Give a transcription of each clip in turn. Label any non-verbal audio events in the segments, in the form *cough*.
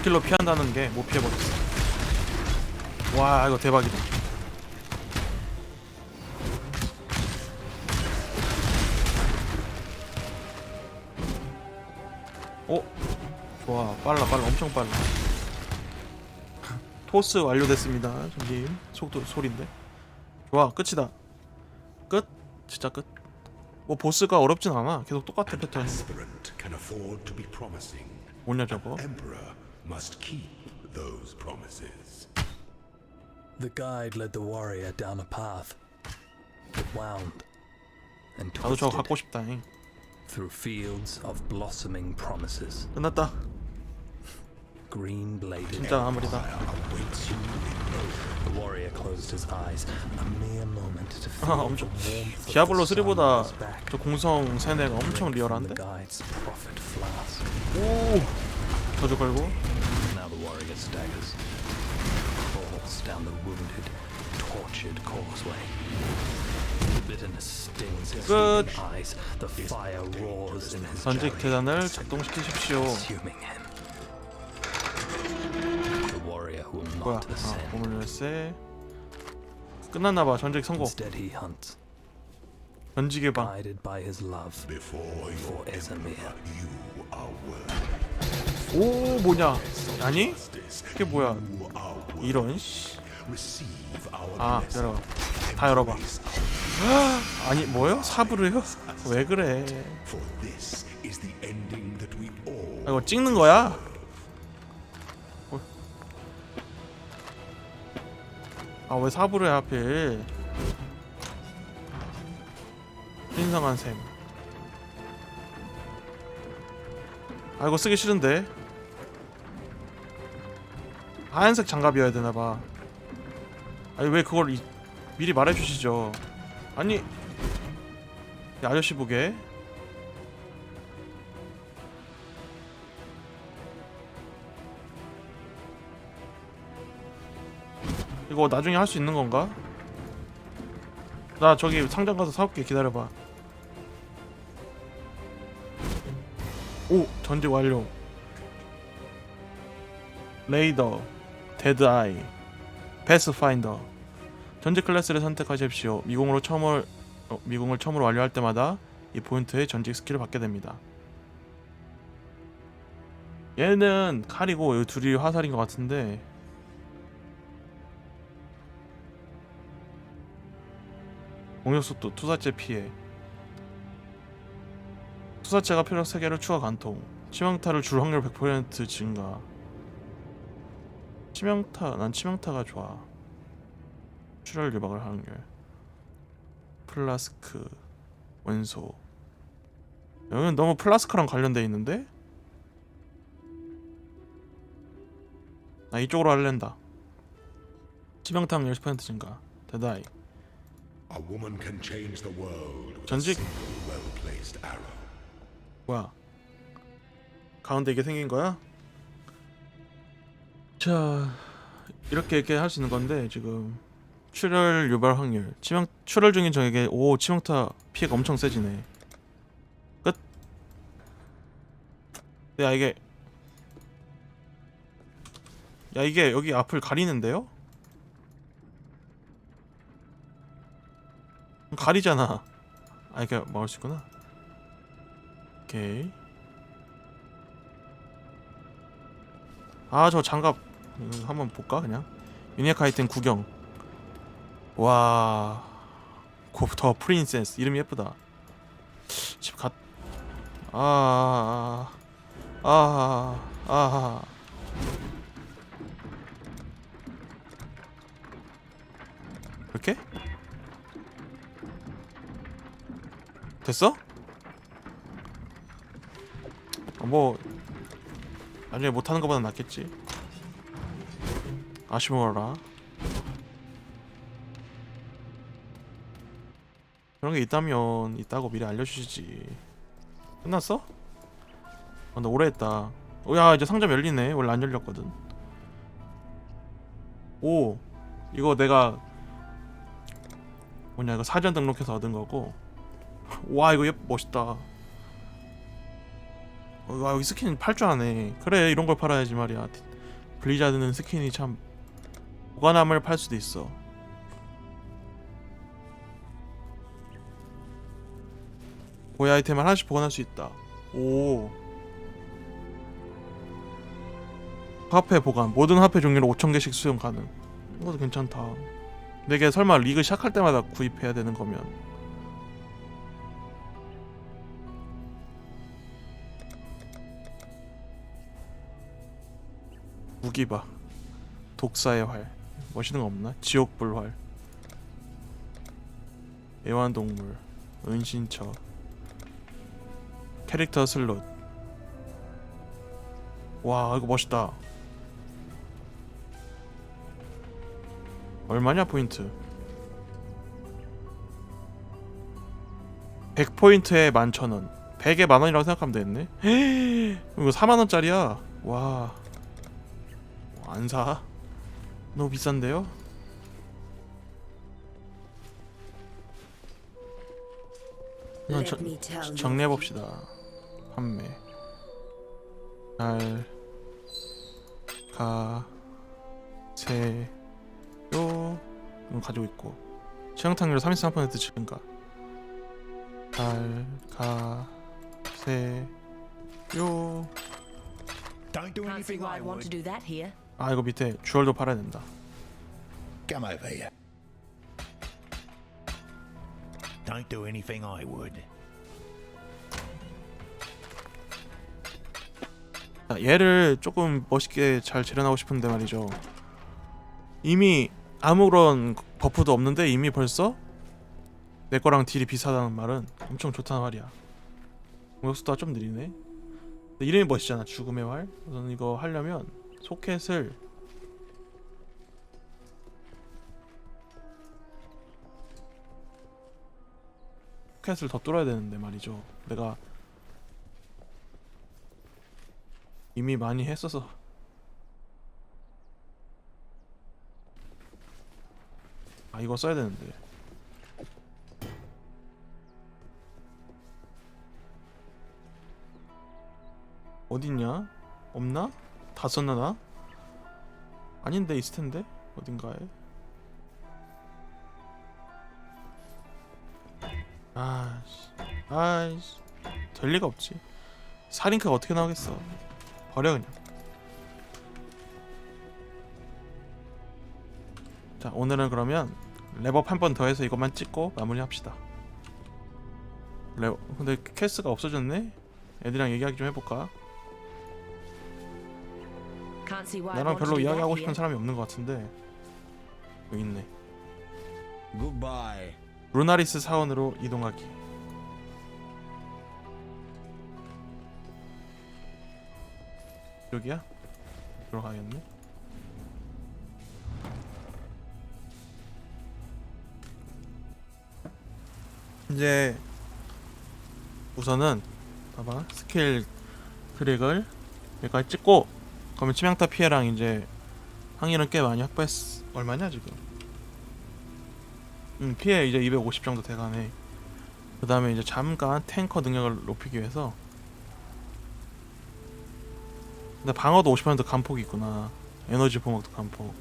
스킬로 피한다는 게 못 피해버렸어. 와 이거 대박이다. 오 좋아 빨라 빨라 엄청 빨라. 토스 완료됐습니다 저님. 속도 소리인데. 좋아 끝이다. 끝? 진짜 끝뭐 보스가 어렵진 않아. 계속 똑같아 패턴. 뭐냐 저거 must keep those promises. The guide led the warrior down a path that wound and 나도 저거 twisted 갖고 싶다 잉. through fields of blossoming promises. 끝났다 Green bladed. 진짜 마무리다 Awaits you in The warrior closed his eyes. A mere moment to *laughs* 아, feel 엄청 the warmth of 디아블로 the sun 3보다 on his back. 저 공성 세뇌가 엄청 Drink from 리얼한데? The guide's prophet flask. 오 저주 걸고 Now the warrior staggers, falls down the wounded, tortured causeway. The bitterness stings his 끝. heaving eyes. The fire roars in his 전직 대단을 작동시키십시오 consuming him. The warrior will 뭐야 not 아 ascend. 보물 열쇠 끝났나봐 전직 성공 Instead, he hunts, 전직의 방 guided by his love before your for Esamir. you are worthy. 오 뭐냐 아니 이게 뭐야. 이런 씨. Receive our 아 blessing. 열어 다 열어봐 아니 뭐요 사부르요 왜 그래 아, 이거 찍는 거야 아 왜 사부르야 하필 신성한 셈 아 이거 쓰기 싫은데 하얀색 장갑이어야 되나봐. 아니 왜 그걸 이- 미리 말해주시죠. 아니 이 아저씨 보게. 이거 나중에 할 수 있는 건가? 나 저기 상점 가서 사올게. 기다려봐. 오 전직 완료. 레이더 데드 아이 패스파인더 전직 클래스를 선택하십시오. 미궁으로 처음을 어, 미궁을 처음으로 완료할 때마다 이 포인트의 전직 스킬을 받게 됩니다. 얘는 칼이고 이 둘이 화살인 것 같은데. 공격 속도, 투사체 피해. 투사체가 표적 3개를 추가 관통. 치명타를 줄 확률 100% 증가 치명타, 난 치명타가 좋아 출혈 유박을 확률 플라스크 원소 여기는 너무 플라스크랑 관련돼 있는데? 나 이쪽으로 할랜다 치명타 확률 10% 증가 대다이 전직-. 뭐야? 가운데 이게 생긴 거야? 자, 이렇게 이렇게 할 수 있는 건데 지금 출혈 유발 확률, 치명 출혈 중인 적에게 오 치명타 피해가 엄청 세지네. 끝. 야 이게 야 이게 여기 앞을 가리는데요? 가리잖아. 아 이게 막을 수 있구나. 오케이. 아 저 장갑 음, 한번 볼까 그냥 유니크 아이템 구경. 와. 곱더 프린세스 이름이 예쁘다. 집 갔. 아. 아. 아. 아. 아. 이렇게? 됐어? 어, 뭐 나중에 못하는 것보다 낫겠지 아쉬워라. 그런 게 있다면 있다고 미리 알려주시지. 끝났어? 아, 나 오래 했다. 어, 야 이제 상점 열리네. 원래 안 열렸거든. 오 이거 내가 뭐냐 이거 사전 등록해서 얻은 거고. 와 이거 예 멋있다. 어, 와 여기 스킨 팔 줄 아네. 그래 이런 걸 팔아야지 말이야. 블리자드는 스킨이 참 보관함을 팔 수도 있어. 고유 아이템을 하나씩 보관할 수 있다. 오. 화폐 보관. 모든 화폐 종류를 5,000개씩 수용 가능. 이것도 괜찮다. 이게 설마 리그 시작할 때마다 구입해야 되는 거면 무기바 독사의 활 멋있는 거 없나? 지옥불활. 애완동물 은신처 캐릭터 슬롯. 와 이거 멋있다. 얼마냐 포인트? 100포인트에 11,000원. 100에 만원이라고 생각하면 되겠네? *gasps* 이거 4만원짜리야? 와. 안 사? 너무 비싼데요? 이건 저- me tell you. 정리해 봅시다. 판매. 달, 가, 세, 요. 이건 가지고 있고. 취향탕률 33% 증가. 달, 가, 세, 요. Don't do anything I want to do that here. 아 이거 밑에 주얼도 팔아야 된다. Come over here. Don't do anything I would. 자, 얘를 조금 멋있게 잘 재련하고 싶은데 말이죠. 이미 아무런 버프도 없는데 이미 벌써 내 거랑 딜이 비슷하다는 말은 엄청 좋다는 말이야. 공격수가 좀 느리네. 이름이 멋있잖아. 죽음의 활. 우선 이거 하려면 소켓을 소켓을 더 뚫어야 되는데 말이죠. 내가 이미 많이 했어서 아 이거 써야 되는데 어딨냐? 없나? 다 썼나 나? 아닌데 있을 텐데 어딘가에 아씨 아이씨 될 리가 없지 사링크가 어떻게 나오겠어 버려 그냥. 자 오늘은 그러면 랩업 한 번 더 해서 이것만 찍고 마무리합시다. 랩 근데 캐스가 없어졌네. 애들이랑 얘기하기 좀 해볼까? 나랑 별로 이야기하고. 싶은 사람이 없는 것 같은데 여기 있네. Goodbye. 루나리스 사원으로 이동하기. 여기야? 들어가겠네. 이제 우선은 봐봐 스킬 트릭을 여기까지 찍고 그러면 치명타 피해랑 이제 항일은 꽤 많이 확보했 얼마냐 지금? 음, 피해 이제 250 정도 돼가네. 그 다음에 이제 잠깐 탱커 능력을 높이기 위해서. 근데 방어도 50% 감폭이 있구나. 에너지 보목도 감폭.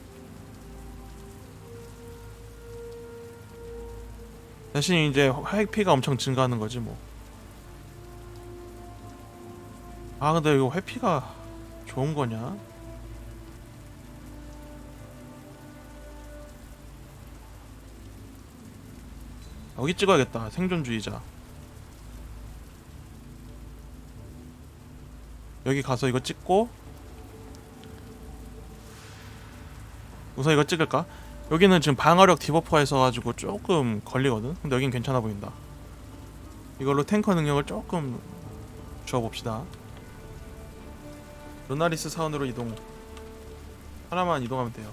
대신 이제 회피가 엄청 증가하는 거지 뭐. 아 근데 이거 회피가 좋은 거냐? 여기 찍어야겠다. 생존주의자. 여기 가서 이거 찍고 우선 이거 찍을까? 여기는 지금 방어력 디버프가 있어가지고 조금 걸리거든. 근데 여긴 괜찮아 보인다. 이걸로 탱커 능력을 조금 주어봅시다. 루나리스 사원으로 이동. 하나만 이동하면 돼요.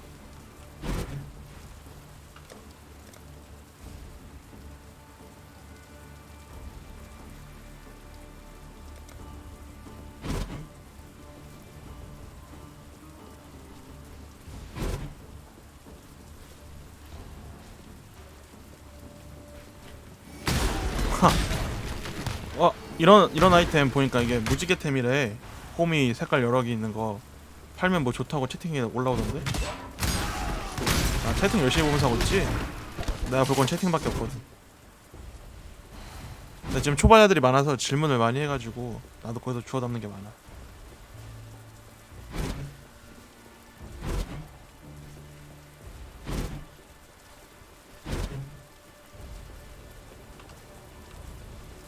어 이런 이런 아이템 보니까 이게 무지개템이래 홈이 색깔 여러 개 있는 거 팔면 뭐 좋다고 채팅에 올라오던데? 아 채팅 열심히 보면서 하고 있지? 내가 볼 건 채팅밖에 없거든. 근데 지금 초반자들이 많아서 질문을 많이 해가지고 나도 거기서 주워 담는 게 많아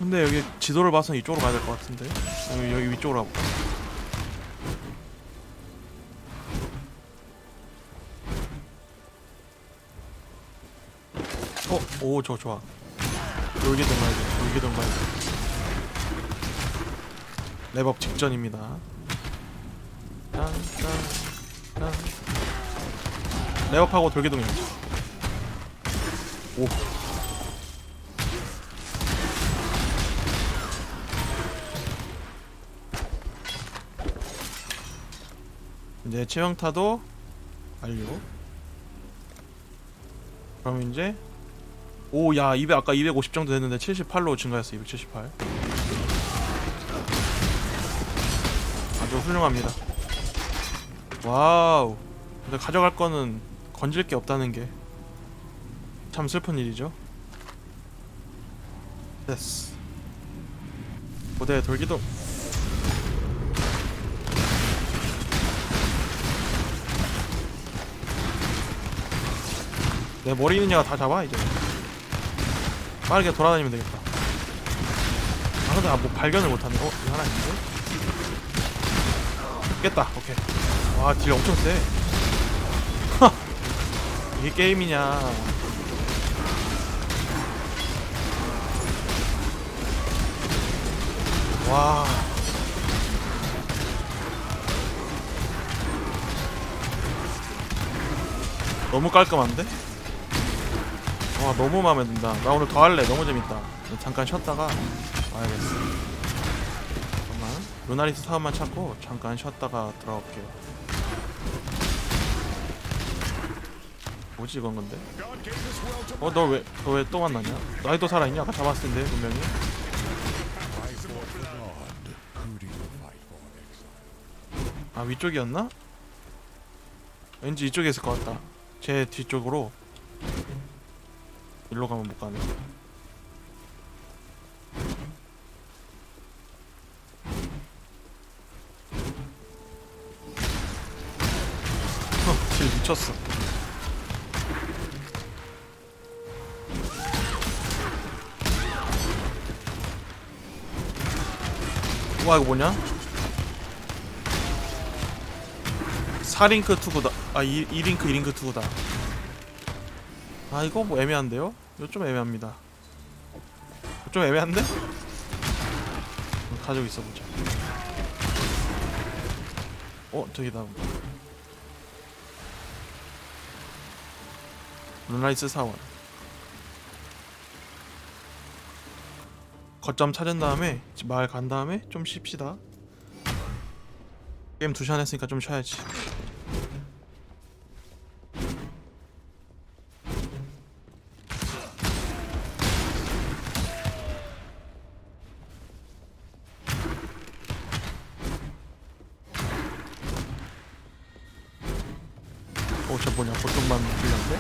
근데 여기 지도를 봐서 이쪽으로 가야 될 것 같은데. 여기, 여기 위쪽으로 가볼까 어? 오저 좋아. 돌기둥 가야 돼 돌기둥 가야 돼 랩업 직전입니다. 딴딴딴. 랩업하고 돌기둥이었지 오 이제 체형타도 완료. 그럼 이제 오야 200 아까 250 정도 됐는데 78로 증가했어 278. 아주 훌륭합니다. 와우. 근데 가져갈 거는 건질 게 없다는 게 참 슬픈 일이죠. 됐어. 고대 돌기도 내 머리 있는 애가 다 잡아 이제 빠르게 돌아다니면 되겠다 아 근데 아, 뭐 발견을 못하네 어? 이거 하나 있는데? 깼다 오케이 와딜 엄청 세 하! 이게 게임이냐 와 너무 깔끔한데? 와 너무 마음에 든다. 나 오늘 더 할래. 너무 재밌다. 잠깐 쉬었다가 와야겠어. 잠깐만. 루나리스 사업만 찾고 잠깐 쉬었다가 들어갈게요. 뭐지 이건 건데? 어 너 왜 너 왜 또 만나냐? 나이도 살아있냐? 아까 잡았을 텐데 분명히. 아 위쪽이었나? 왠지 이쪽에 있을 것 같다. 제 뒤쪽으로 일로 가면 못 가네. 어, 길 미쳤어. 와 이거 뭐냐? 4링크 투구다. 아 2, 2링크 2링크 투구다. 아 이거 뭐 애매한데요? 이거 좀 애매합니다. 좀 애매한데? 가지고 있어보자. 어 저기다. 룬라이스 사원. 거점 찾은 다음에 집 마을 간 다음에 좀 쉽시다. 게임 2시간 했으니까 좀 쉬어야지. 저 뭐냐, 보통만 불렸네?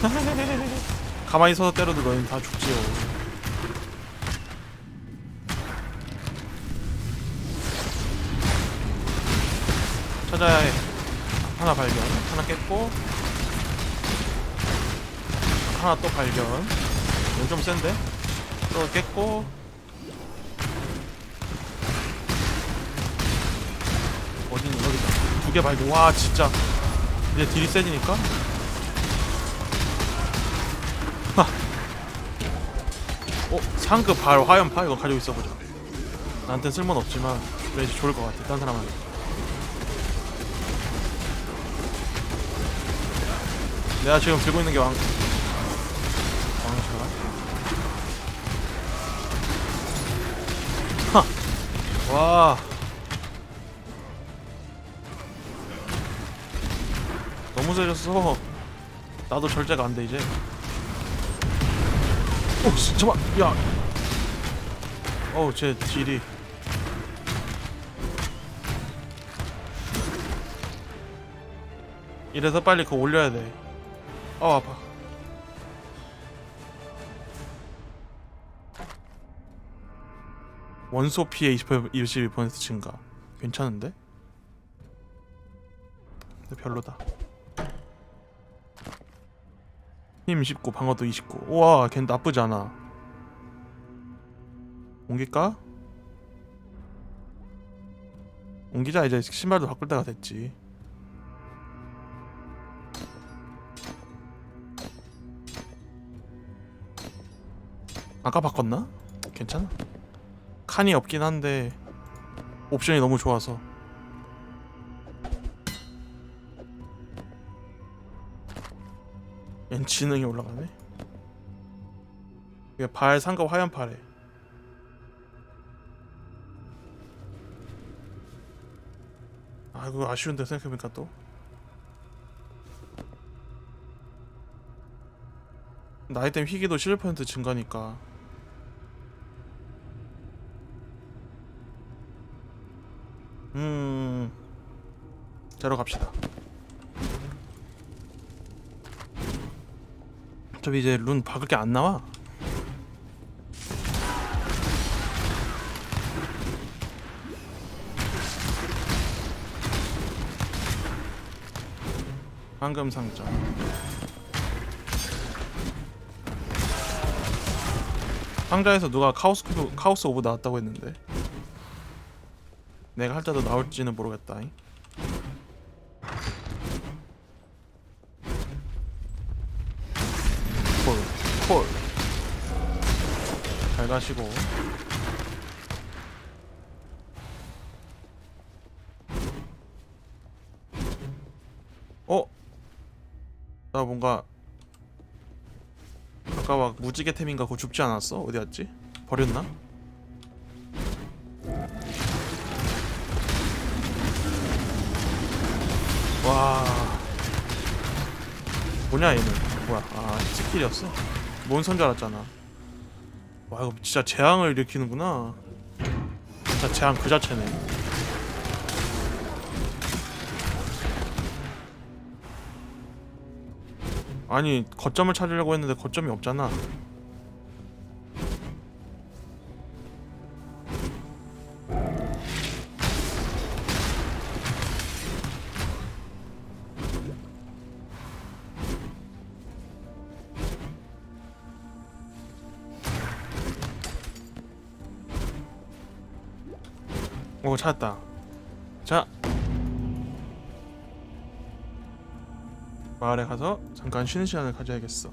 *laughs* 가만히 서서 때려도 너희는 다 죽지요. 찾아야 해. 하나 발견, 하나 깼고, 하나 또 발견. 이건 좀 센데? 또 깼고, 어디니 여기다 두개 발견 와 진짜. 이제 딜이 세지니까. 하. 어 상급 발 화염파 이거 가지고 있어보자. 나한텐 쓸모는 없지만 왠지 좋을 것 같아 딴 사람한테. 내가 지금 들고 있는 게 왕... 왕샤 하! 와 없어졌어 나도 절제가 안 돼 이제. 오 씨, 잠깐 야. 어우 쟤 딜이. 이래서 빨리 그거 올려야 돼어 아파. 원소 피해 22% 증가. 괜찮은데? 근데 별로다. 힘 19, 방어도 29. 우와, 걘 나쁘지 않아. 옮길까? 옮기자 이제 신발도 바꿀 때가 됐지. 아까 바꿨나? 괜찮아. 칸이 없긴 한데 옵션이 너무 좋아서. 지능이 올라가네. 이게 발 상급 하얀 팔에. 아 그거 아쉬운데 생각해보니까 또. 나이 땐 희귀도 11% 증가니까 음 자러 갑시다 어차피 이제 룬 박을 게 안 나와 황금 상점 상자에서 누가 카오스 큐브, 카오스 오브 나왔다고 했는데 내가 할 때도 나올지는 모르겠다. 잉. 잘 가시고. 어? 나 뭔가 아까 막 무지개 템인가 그거 줍지 않았어? 어디 갔지? 버렸나? 와 뭐냐 얘는 뭐야 아 스킬이었어 몬선 줄 알았잖아 와 이거 진짜 재앙을 일으키는구나. 진짜 재앙 그 자체네. 아니 거점을 찾으려고 했는데 거점이 없잖아 찾았다. 자. 마을에 가서 잠깐 쉬는 시간을 가져야겠어